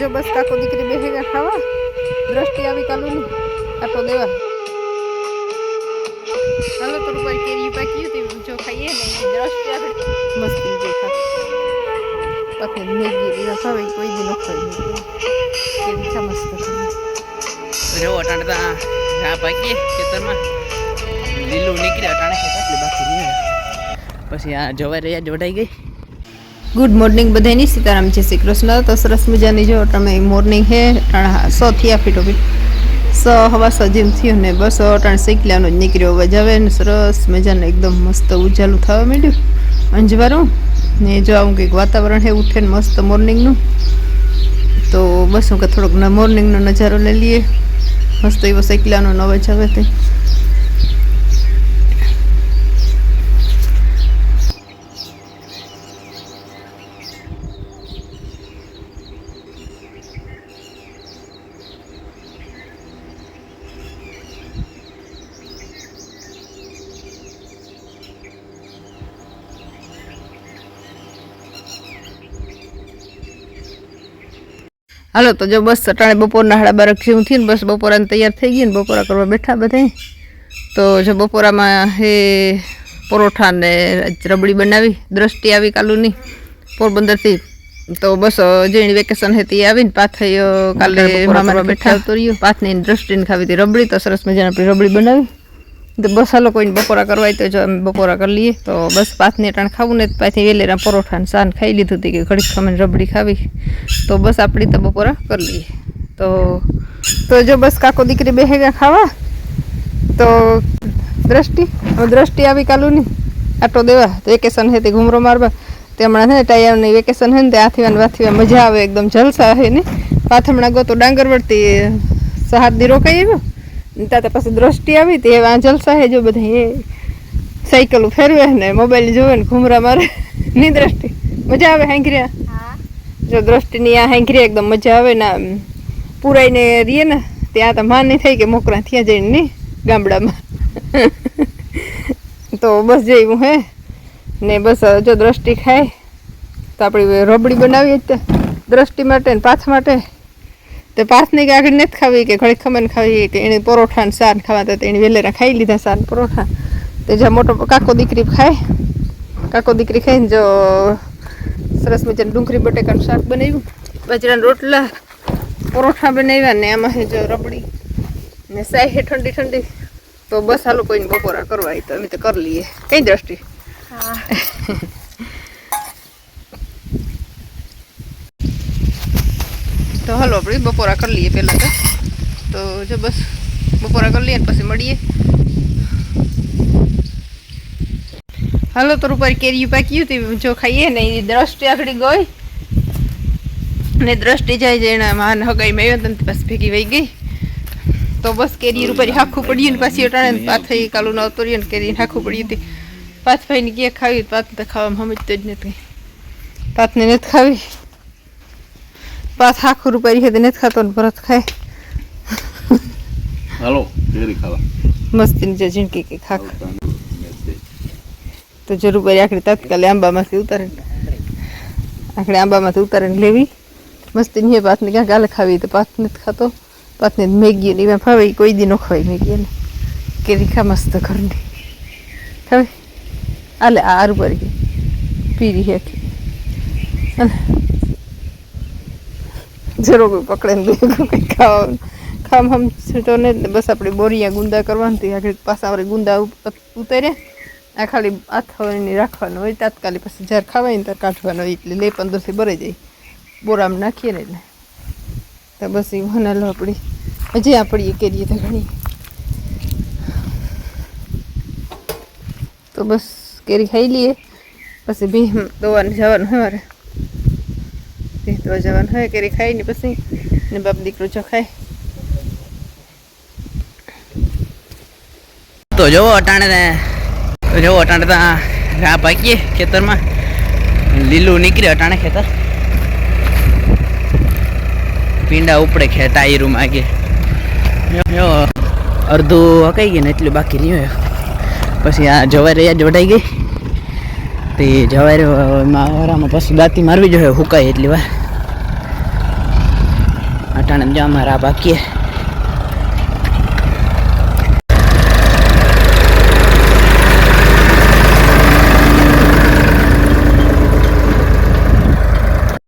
જો બસ કાકો દીકરી બેસેગા ખાવા. દ્રષ્ટિ આવી કાલુ ની આટો દેવા. ચાલો તો રૂપાઈ કેરી પાકી હતી. જો ખાઈએ ને દ્રષ્ટિ આવે. મસ્તી જે ખા પછી મેગી દીધા ખાવે કોઈ દી ન ખાઈ કેરી છા મસ્ત ખાવી. અટાણતા અટાણે તો આ ઘા પાકીએ ખેતરમાં. લીલું નીકળ્યા અટાણે. ખેતર બાકી પછી આ જવાઈ રહ્યા જોડાઈ ગઈ. ગુડ મોર્નિંગ બધાની સીતારામ, જય શ્રી કૃષ્ણ. તો સરસ મજાની જો તમે મોર્નિંગ હે ત્રણ સો થયા ફીટો ફીટ સો હવા સો જેમ થયું ને બસ અટાણે શીખલાનો જ નીકળ્યો અવાજ આવે ને સરસ મજાને એકદમ મસ્ત ઉજાલું થવા માંડ્યું. અંજવારું, ને જો આવું કંઈક વાતાવરણ હે, ઉઠે ને મસ્ત મોર્નિંગનું તો બસ હું કે થોડોક મોર્નિંગનો નજારો લઈ લઈએ. મસ્ત એવો શીખલાનો અવાજ આવે તે. હાલો તો જો બસ અટાણે બપોરના હાડા બારક જેવું થયું ને બસ બપોરાને તૈયાર થઈ ગઈ ને બપોરા કરવા બેઠા બધા. તો જો બપોરામાં હે પરોઠા ને રબડી બનાવી દ્રષ્ટિ આવી કાલુની પોરબંદરથી. તો બસ જેની વેકેશન હતી એ આવીને પાથઈ કાલે મામા બેઠા. આવતો રહ્યો. પાથની દ્રષ્ટિને ખાવી હતી રબડી તો સરસ મજાની આપણી રબડી બનાવી. તો બસ હાલો કોઈને બપોરા કરવા તો જો અમે બપોરા કરી લઈએ. તો બસ પાથને ટાણ ખાવું ને પાછી વેલેરા પરોઠાને સાન ખાઈ લીધું હતી કે ઘડીક ખમણ રબડી ખાવી. તો બસ આપણી તો બપોરા કરી લઈએ. તો તો જો બસ કાકો દીકરી બેહેગા ખાવા. તો દ્રષ્ટિ દ્રષ્ટિ આવી કાલુની. આટો દેવા. વેકેશન હે તે ઘૂમરો મારવા. તે હમણાં છે ને ટાયરની વેકેશન હે ને તે આથીવાન વાથીવાન મજા આવે, એકદમ જલસા હે ને. પાથમણા ગો તો ડાંગર વળતી સહાદ દી રોકાઈ આવ્યો. ત્યાં તો પછી દ્રષ્ટિ આવી તે એવા જલસા હે જો બધા એ સાયકલ ફેરવે ને મોબાઈલ જોવે ને ઘૂમરા મારે. ની દ્રષ્ટિ. મજા આવે હેંગરિયા? જો દ્રષ્ટિની આ હેંગરિયા એકદમ મજા આવે ને પુરાઈને રહીએ ને ત્યાં તો માન નહીં થાય કે મોકરા ત્યાં જઈને નહીં ગામડામાં. તો બસ જેવું હે ને બસ જો દ્રષ્ટિ ખાય તો આપણી રબડી બનાવીએ જ દ્રષ્ટિ માટે ને પાથ માટે. તો પાસની આગળ નથી ખાવી કે ઘડી ખમણ ખાવી કે એને પરોઠા ને સાર ખાવા તો એને વેલેરા ખાઈ લીધા સાર પરોઠા. તો જ્યાં મોટો કાકો દીકરી ખાય કાકો દીકરી ખાઈને જો સરસ મજાનું ડુંગળી બટેકાનું શાક બનાવ્યું. બાજરાના રોટલા પરોઠા બનાવ્યા ને છે જો રબડી ને છે ઠંડી ઠંડી. તો બસ હાલો કોઈને બપોરા કરવા તો અમે તો કરી લઈએ. કઈ દ્રષ્ટિ? તો હાલો આપણે બપોરા કરી લઈએ પહેલાં તો. તો જો બસ, બપોરા કરી લઈએ પછી મળીએ. હાલો, તો ઉપર કેરી પાક્યું હતી. જો ખાઈએ ને એની દ્રષ્ટિ આખડી ગઈ. ને દ્રષ્ટિ જાય એના માન હગાઈ મેં આવ્યો ને બસ ભેગી વહી ગઈ. તો બસ કેરી ઉપર હાખું પડ્યું ને પાછી અટાણે પાથઈ કાલું આવતો રહ્યો ને કેરી હાખું પડ્યું હતી. પાથભાઈ ને કે ખાવી? પાથ તો ખાવામાં સમજતો જ નથી. પાથને નથી ખાવી. પાથ હાખું રૂપારી છે નથી ખાતો ને ભરત ખાય હાલો કેરી ખાવા મસ્તીની જે ઝીણકી કે ખાખ તો જરૂર પડી આખડી તત્કાલે આંબામાંથી ઉતારે આખડી આંબામાંથી ઉતારીને લેવી મસ્તી નહીં પાથને ક્યાં ગાલ ખાવી તો પાથ નથી ખાતો પાથને મેગી ને એમાં ફાવે કોઈ દી ન ખવાય મેગી ને કેરી ખા મસ્ત ઘરની ખાવે આલે આ આરું પડી પીરી હે આખી હાલે. જરૂર પકડે દે ખાવાનું. ખામ હમ છૂટો ને બસ આપણે બોરિયા ગુંદા કરવાનું આગળ પાછા આપણે ગુંદા ઉતાર્યા. આ ખાલી આથવાની રાખવાનું હોય. તાત્કાલિક પછી જ્યારે ખાવાય ને ત્યારે કાઢવાનો હોય. એટલે લે પંદરથી ભરાઈ જાય. બોરામાં નાખીએ ને એટલે. તો બસ એ ભનાલો આપણી હજી આપણી એ કરીએ તો ઘણી. તો બસ કેરી ખાઈ લઈએ. પછી ભીમ દોવાને જવાનું હોય દોવા જવાનું હોય કેરી ખાઈ ને પછી ને બાપ દીકરો જો ખાય. તો જોવો અટાણે તો જોવો અટાણે તો આ પાકીએ ખેતરમાં. લીલું નીકળે અટાણે ખેતર. પીંડા ઉપડે ખે ટાયરું માગે. અડધું હકાઈ ગયું ને એટલું બાકી રહ્યું પછી આ જવાઈ રહ્યા જોડાઈ ગઈ. તે જવાઈ વારામાં પછી દાંતી મારવી જોઈએ હુકાય એટલી વાર. અટાણે જો અમારા બાકી.